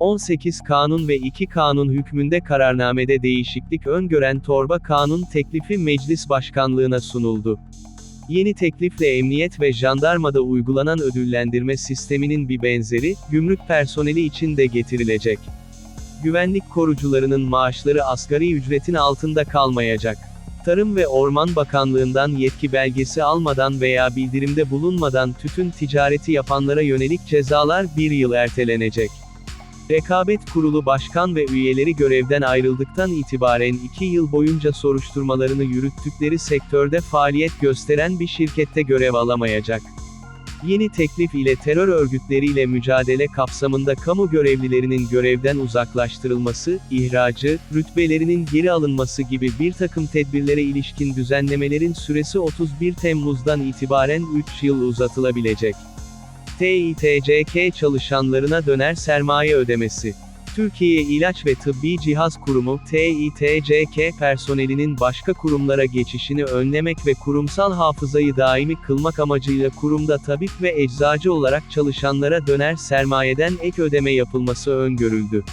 18 Kanun ve 2 Kanun hükmünde kararnamede değişiklik öngören torba kanun teklifi meclis başkanlığına sunuldu. Yeni teklifle emniyet ve jandarmada uygulanan ödüllendirme sisteminin bir benzeri, gümrük personeli için de getirilecek. Güvenlik korucularının maaşları asgari ücretin altında kalmayacak. Tarım ve Orman Bakanlığından yetki belgesi almadan veya bildirimde bulunmadan tütün ticareti yapanlara yönelik cezalar bir yıl ertelenecek. Rekabet Kurulu Başkan ve üyeleri görevden ayrıldıktan itibaren 2 yıl boyunca soruşturmalarını yürüttükleri sektörde faaliyet gösteren bir şirkette görev alamayacak. Yeni teklif ile terör örgütleriyle mücadele kapsamında kamu görevlilerinin görevden uzaklaştırılması, ihracı, rütbelerinin geri alınması gibi bir takım tedbirlere ilişkin düzenlemelerin süresi 31 Temmuz'dan itibaren 3 yıl uzatılabilecek. TİTCK çalışanlarına döner sermaye ödemesi. Türkiye İlaç ve Tıbbi Cihaz Kurumu, TİTCK personelinin başka kurumlara geçişini önlemek ve kurumsal hafızayı daimi kılmak amacıyla kurumda tabip ve eczacı olarak çalışanlara döner sermayeden ek ödeme yapılması öngörüldü.